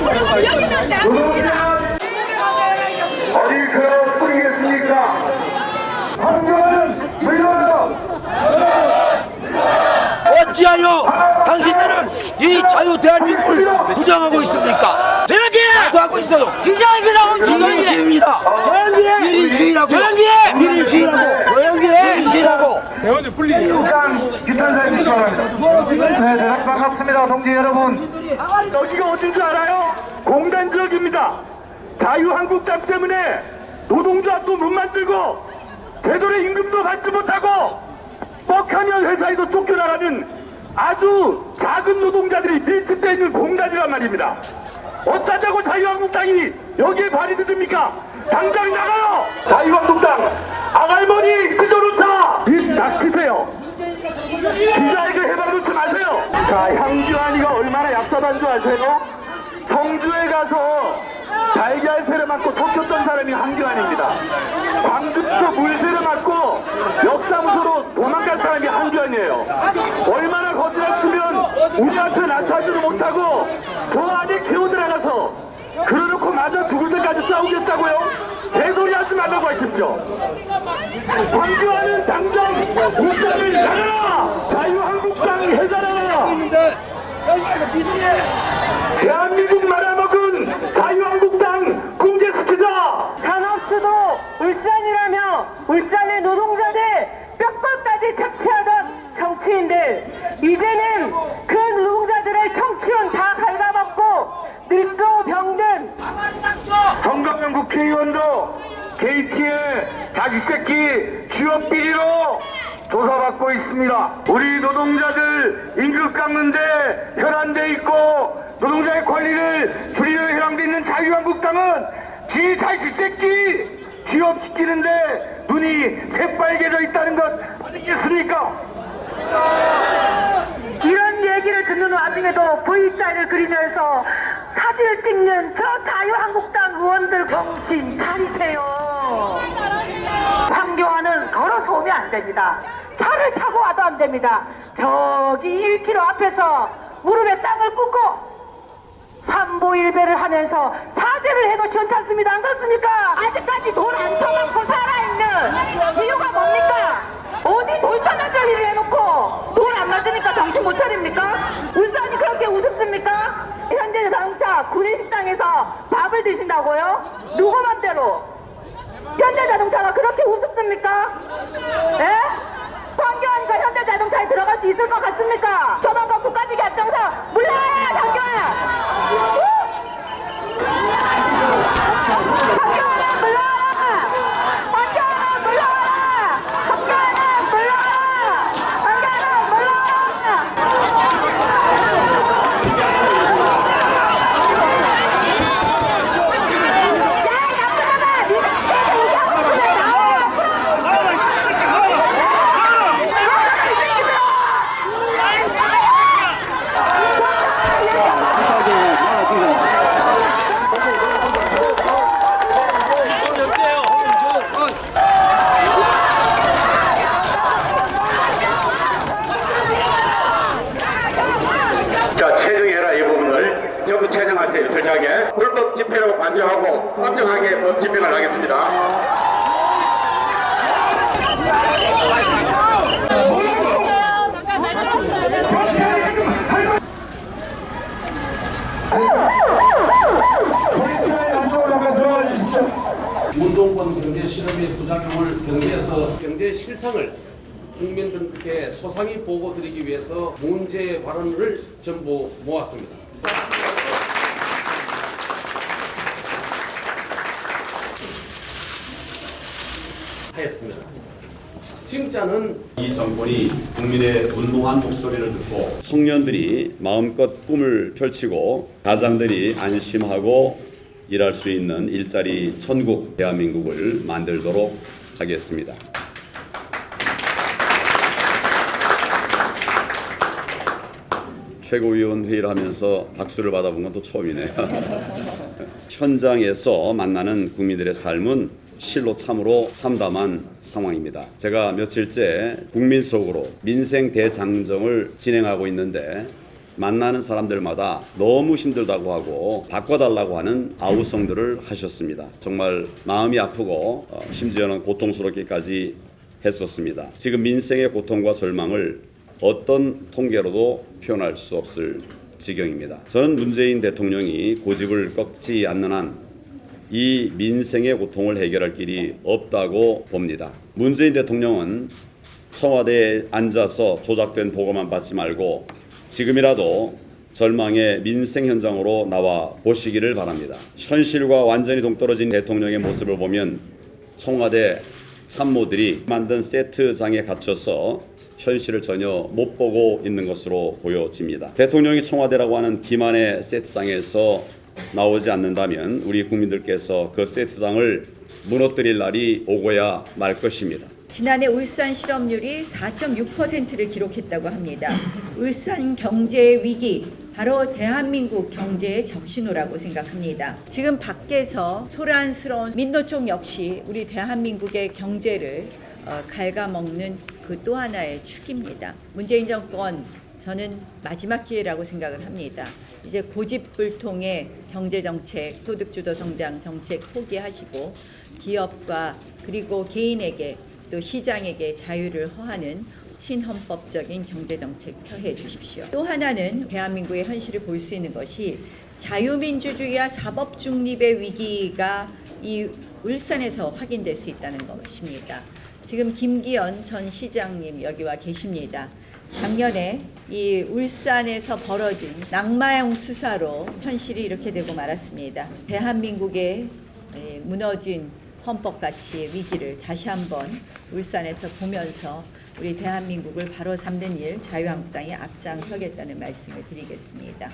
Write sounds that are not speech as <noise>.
여기는 대한민국이다. 어디 그러 뿌리겠습니까? 황교안은 물러나라! 어찌하여 당신들은 이 자유 대한민국을 부정하고 있습니까? 조용히 하고 있어요. 기자회견 하고 있어 조용히 해! 일인시위입니다. 조용히 해! 일인시위라고. 조용히 해! 조용히 해! 일인시위라고. 국장 기탄사님 네, 대단히 반갑습니다, 동지 여러분. 여기가 어딘 줄 알아요? 공단 지역입니다. 자유한국당 때문에 노동조합도 못 만들고 제대로 임금도 받지 못하고 뻑하면 회사에서 쫓겨나가는 아주 작은 노동자들이 밀집되어 있는 공단이란 말입니다. 어떠자고 자유한국당이 여기에 발이 듭니까? 당장 나가요! 자유한국당 아갈머니 찢어놓자! 입 닥치세요! 기자회견 해봐놓지 마세요! 자, 향규환이가 얼마나 얍삽한 줄 아세요? 청주에 가서 달걀 세를 맞고 섞였던 사람이 한규환입니다. 광주도 물세를 맞고 역사무소로 도망간 사람이 한규환이에요. 얼마나 거지났으면 우리 앞에 나타나지도 못하고 저 안에 기어 들어가서 그러놓고 맞아 죽을 때까지 싸우겠다고요? 개소리 하지 말라고 하십시오. 황교안은 당장 국장을 나가라! 자유한국당 해산하라! 대한민국 말아먹은 자유한국당 궁제시키자! 산업수도 울산이라며 울산의 노동자들 뼈골까지 착취하던 정치인들 이제는 그 노동자들의 청취원 다 갉아먹고 늙고 병든 정강영 국회의원도 KT의 자식새끼 취업 비리로 조사받고 있습니다. 우리 노동자들 임금 깎는데 혈안돼 있고 노동자의 권리를 줄이려 혈안돼 있는 자유한국당은 지 자식 새끼 취업시키는데 눈이 새빨개져 있다는 것 아니겠습니까? 이런 얘기를 듣는 와중에도 V자를 그리면서 사진을 찍는 저 자유한국당 의원들 정신 차리세요. 황교 안 됩니다. 차를 타고 와도 안 됩니다. 저기 1km 앞에서 무릎에 땅을 꿇고 삼보일배를 하면서 사죄를 해도 시원찮습니다. 안 그렇습니까? 아직까지 돈 안 쳐먹고 살아있는 이유가 뭡니까? 어디 돌처럼 일을 해놓고 돈 안 맞으니까 정신 못 차립니까? 울산이 그렇게 우습습니까? 현대 자동차 군인식당에서 밥을 드신다고요? 누구 맘대로? 현대자동차가 그렇게 우습습니까? 예? 황교안이가 현대자동차에 들어갈 수 있을 것 같습니까? 조만간 국가직의 합정사 물러나야 황교안! 황교안은 물러나라! 황교안은 물러나라! 황교안은 물러나라! 황교안은 물러나라! 야, 나쁘다가 니가 스테이크 얘기하고 있으면 나와! 자, 체정해라 이 부분을 전부 체정하세요. 철저하게. 집회로 관정하고 엄정하게 법 집행을 하겠습니다. 운동권 경제 실험의 부작용을 경제에서 경제 실상을 국민들께 소상히 보고 드리기 위해서 문제 발언을 전부 모았습니다. 하였습니다. 진짜는 이 정권이 국민의 운동한 목소리를 듣고 청년들이 마음껏 꿈을 펼치고 가장들이 안심하고 일할 수 있는 일자리 천국 대한민국을 만들도록 하겠습니다. 최고위원 회의를 하면서 박수를 받아본 건 또 처음이네요. <laughs> 현장에서 만나는 국민들의 삶은 실로 참으로 참담한 상황입니다. 제가 며칠째 국민 속으로 민생 대장정을 진행하고 있는데 만나는 사람들마다 너무 힘들다고 하고 바꿔달라고 하는 아우성들을 하셨습니다. 정말 마음이 아프고 어, 심지어는 고통스럽게까지 했었습니다. 지금 민생의 고통과 절망을 어떤 통계로도 표현할 수 없을 지경입니다. 저는 문재인 대통령이 고집을 꺾지 않는 한 이 민생의 고통을 해결할 길이 없다고 봅니다. 문재인 대통령은 청와대에 앉아서 조작된 보고만 받지 말고 지금이라도 절망의 민생 현장으로 나와 보시기를 바랍니다. 현실과 완전히 동떨어진 대통령의 모습을 보면 청와대 참모들이 만든 세트장에 갇혀서 현실을 전혀 못 보고 있는 것으로 보여집니다. 대통령이 청와대라고 하는 기만의 세트장에서 나오지 않는다면 우리 국민들께서 그 세트장을 무너뜨릴 날이 오고야 말 것입니다. 지난해 울산 실업률이 4.6%를 기록했다고 합니다. 울산 경제 위기 바로 대한민국 경제의 적신호라고 생각합니다. 지금 밖에서 소란스러운 민노총 역시 우리 대한민국의 경제를 어, 갉아먹는 그 또 하나의 축입니다. 문재인 정권 저는 마지막 기회라고 생각을 합니다. 이제 고집불통의 경제 정책, 소득주도 성장 정책 포기하시고 기업과 그리고 개인에게 또 시장에게 자유를 허하는 친헌법적인 경제 정책 펴해 주십시오. 또 하나는 대한민국의 현실을 볼 수 있는 것이 자유민주주의와 사법 중립의 위기가 이 울산에서 확인될 수 있다는 것입니다. 지금 김기현 전 시장님 여기 와 계십니다. 작년에 이 울산에서 벌어진 낙마형 수사로 현실이 이렇게 되고 말았습니다. 대한민국의 에, 무너진 헌법 가치의 위기를 다시 한번 울산에서 보면서 우리 대한민국을 바로 잡는 일 자유한국당이 앞장서겠다는 말씀을 드리겠습니다.